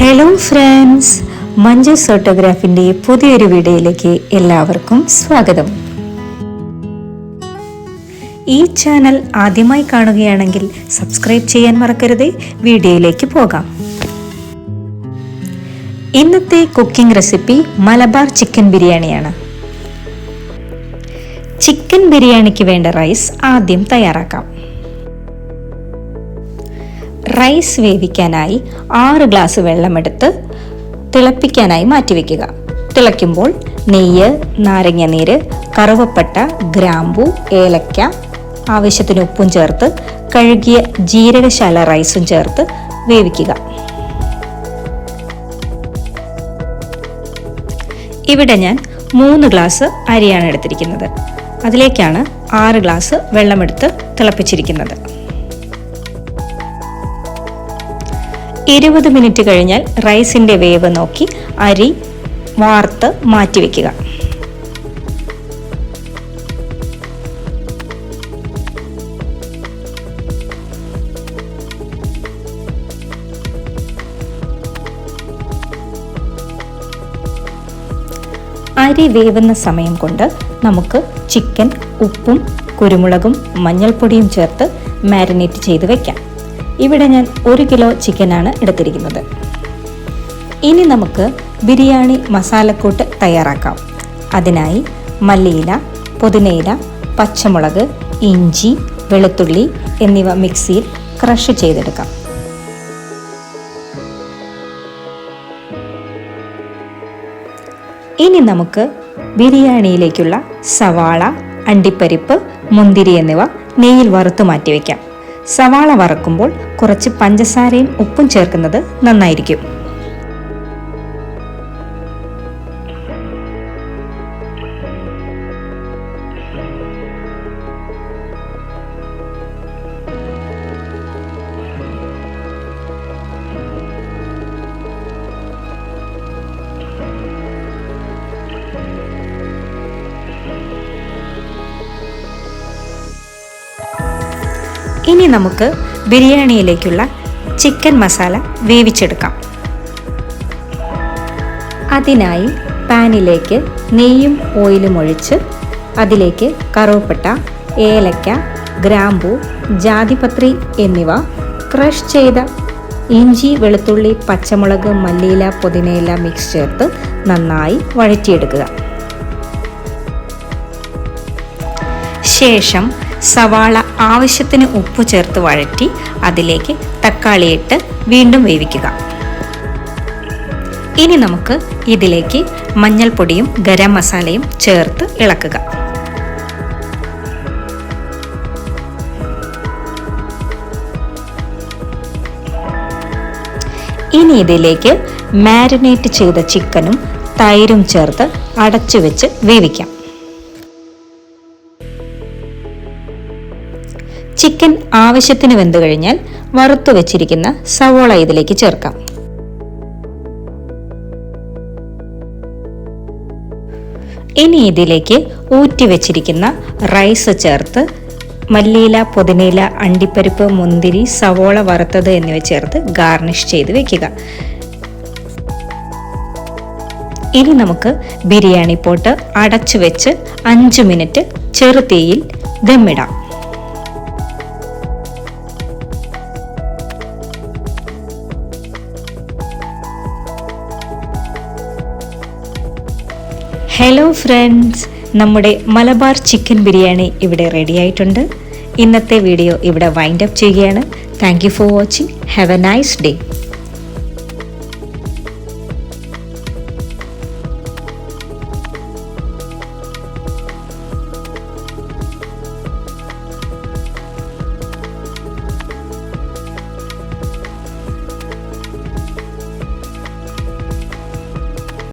Hello friends Manju ഫോട്ടോഗ്രാഫിന്റെ പുതിയൊരു വീഡിയോയിലേക്ക് എല്ലാവർക്കും സ്വാഗതം. ഈ ചാനൽ ആദ്യമായി കാണുകയാണെങ്കിൽ സബ്സ്ക്രൈബ് ചെയ്യാൻ മറക്കരുത്. വീഡിയോയിലേക്ക് പോകാം. ഇന്നത്തെ കുക്കിംഗ് റെസിപ്പി മലബാർ ചിക്കൻ ബിരിയാണിയാണ്. ചിക്കൻ ബിരിയാണിക്ക് വേണ്ട റൈസ് ആദ്യം തയ്യാറാക്കാം. റൈസ് വേവിക്കാനായി ആറ് ഗ്ലാസ് വെള്ളമെടുത്ത് തിളപ്പിക്കാനായി മാറ്റിവെക്കുക. തിളയ്ക്കുമ്പോൾ നെയ്യ് നാരങ്ങ നീര് കറുവപ്പട്ട ഗ്രാമ്പു ഏലക്ക ആവശ്യത്തിന് ഉപ്പും ചേർത്ത് കഴുകിയ ജീരകശാല റൈസും ചേർത്ത് വേവിക്കുക. ഇവിടെ ഞാൻ മൂന്ന് ഗ്ലാസ് അരിയാണ് എടുത്തിരിക്കുന്നത്. അതിലേക്കാണ് ആറ് ഗ്ലാസ് വെള്ളമെടുത്ത് തിളപ്പിച്ചിരിക്കുന്നത്. ഇരുപത് മിനിറ്റ് കഴിഞ്ഞാൽ റൈസിന്റെ വേവ് നോക്കി അരി വാർത്ത് മാറ്റിവെക്കുക അരി വേവുന്ന സമയം കൊണ്ട് നമുക്ക് ചിക്കൻ ഉപ്പും കുരുമുളകും മഞ്ഞൾപ്പൊടിയും ചേർത്ത് മാരിനേറ്റ് ചെയ്ത് വെക്കാം. ഇവിടെ ഞാൻ ഒരു കിലോ ചിക്കനാണ് എടുത്തിരിക്കുന്നത്. ഇനി നമുക്ക് ബിരിയാണി മസാലക്കൂട്ട് തയ്യാറാക്കാം. അതിനായി മല്ലിയില പുതിനയില പച്ചമുളക് ഇഞ്ചി വെളുത്തുള്ളി എന്നിവ മിക്സിയിൽ ക്രഷ് ചെയ്തെടുക്കാം. ഇനി നമുക്ക് ബിരിയാണിയിലേക്കുള്ള സവാള അണ്ടിപ്പരിപ്പ് മുന്തിരി എന്നിവ നെയ്യിൽ വറുത്ത് മാറ്റിവെക്കാം. സവാള വറക്കുമ്പോൾ കുറച്ച് പഞ്ചസാരയും ഉപ്പും ചേർക്കുന്നത് നന്നായിരിക്കും. ഇനി നമുക്ക് ബിരിയാണിയിലേക്കുള്ള ചിക്കൻ മസാല വേവിച്ചെടുക്കാം. അതിനായി പാനിലേക്ക് നെയ്യും ഓയിലും ഒഴിച്ച് അതിലേക്ക് കറുവപ്പട്ട ഏലക്ക ഗ്രാമ്പൂ ജാതിപത്രി എന്നിവ ക്രഷ് ചെയ്ത ഇഞ്ചി വെളുത്തുള്ളി പച്ചമുളക് മല്ലിയില പുതിനയില മിക്സ് ചേർത്ത് നന്നായി വഴറ്റിയെടുക്കുക. ശേഷം സവാള ആവശ്യത്തിന് ഉപ്പ് ചേർത്ത് വഴറ്റി അതിലേക്ക് തക്കാളിയിട്ട് വീണ്ടും വേവിക്കുക. ഇനി നമുക്ക് ഇതിലേക്ക് മഞ്ഞൾപ്പൊടിയും ഗരം മസാലയും ചേർത്ത് ഇളക്കുക. ഇനി ഇതിലേക്ക് മാരിനേറ്റ് ചെയ്ത ചിക്കനും തൈരും ചേർത്ത് അടച്ചു വെച്ച് വേവിക്കാം. ചിക്കൻ ആവശ്യത്തിന് വെന്ത് കഴിഞ്ഞാൽ വറുത്തു വെച്ചിരിക്കുന്ന സവോള ഇതിലേക്ക് ചേർക്കാം. ഇനി ഇതിലേക്ക് ഊറ്റി വെച്ചിരിക്കുന്ന റൈസ് ചേർത്ത് മല്ലിയില പുതിനയില അണ്ടിപ്പരിപ്പ് മുന്തിരി സവോള വറുത്തത് എന്നിവ ചേർത്ത് ഗാർണിഷ് ചെയ്ത് വെക്കുക. ഇനി നമുക്ക് ബിരിയാണി പോട്ട് അടച്ചു വെച്ച് അഞ്ച് മിനിറ്റ് ചെറുതീയിൽ ദമ്മിടാം ഹലോ ഫ്രണ്ട്സ് നമ്മുടെ മലബാർ ചിക്കൻ ബിരിയാണി ഇവിടെ റെഡി ആയിട്ടുണ്ട്. ഇന്നത്തെ വീഡിയോ ഇവിടെ വൈൻഡ് അപ്പ് ചെയ്യുകയാണ്. Thank you for watching have a nice day